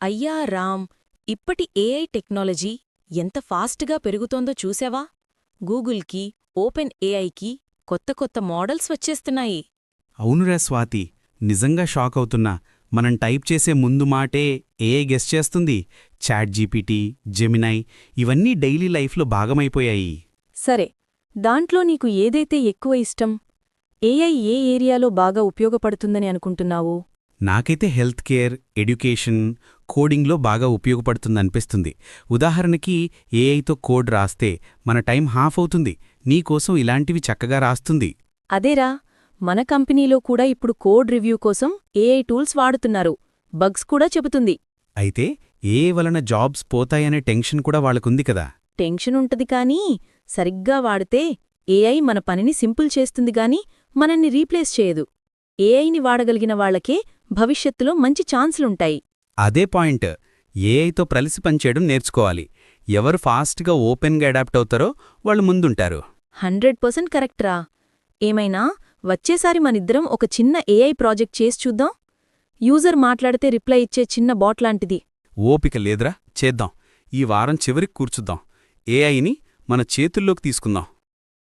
అయ్యా రామ్ ఇప్పటి AI technology ఎంత ఫాస్ట్గా పెరుగుతోందో చూసావా? గూగుల్కి ఓపెన్ ఏఐకి కొత్త కొత్త మోడల్స్ వచ్చేస్తున్నాయి. అవునురా స్వాతి నిజంగా షాక్ అవుతున్నా. మనం టైప్ చేసే ముందు మాటే ఏఐ గెస్ చేస్తుంది. చాట్ జీపీటీ జెమినై ఇవన్నీ డైలీ లైఫ్లో భాగమైపోయాయి. సరే దాంట్లో నీకు ఏదైతే ఎక్కువ ఇష్టం ఏఐ ఏ ఏరియాలో బాగా ఉపయోగపడుతుందని అనుకుంటున్నావు? నాకైతే హెల్త్ కేర్ ఎడ్యుకేషన్ కోడింగ్లో బాగా ఉపయోగపడుతుందనిపిస్తుంది ఉదాహరణకి ఏఐతో కోడ్ రాస్తే మన టైం హాఫ్ అవుతుంది. నీకోసం ఇలాంటివి చక్కగా రాస్తుంది. అదేరా మన కంపెనీలో కూడా ఇప్పుడు కోడ్ రివ్యూ కోసం ఏఐ టూల్స్ వాడుతున్నారు. బగ్స్ కూడా చెబుతుంది. అయితే ఏఐ వలన జాబ్స్ పోతాయనే టెన్షన్ కూడా వాళ్ళకుంది కదా. టెన్షన్ ఉంటది కానీ సరిగ్గా వాడితే ఏఐ మన పనిని సింపుల్ చేస్తుంది గాని మనల్ని రీప్లేస్ చేయదు. ఏఐని వాడగలిగిన వాళ్ళకే భవిష్యత్తులో మంచి ఛాన్సులుంటాయి. అదే పాయింట్. ఏఐతో ప్రలిసి పనిచేయడం నేర్చుకోవాలి. ఎవరు ఫాస్ట్గా ఓపెన్గా అడాప్ట్ అవుతారో వాళ్ళు ముందుంటారు. హండ్రెడ్ పర్సెంట్ కరెక్ట్రా ఏమైనా వచ్చేసారి మనిద్దరం ఒక చిన్న ఏఐ ప్రాజెక్ట్ చేసి చూద్దాం. యూజర్ మాట్లాడితే రిప్లై ఇచ్చే చిన్న బాట్ లాంటిది. ఓపిక లేదురా చేద్దాం. ఈ వారం చివరికి కూర్చుద్దాం. ఏఐని మన చేతుల్లోకి తీసుకుందాం.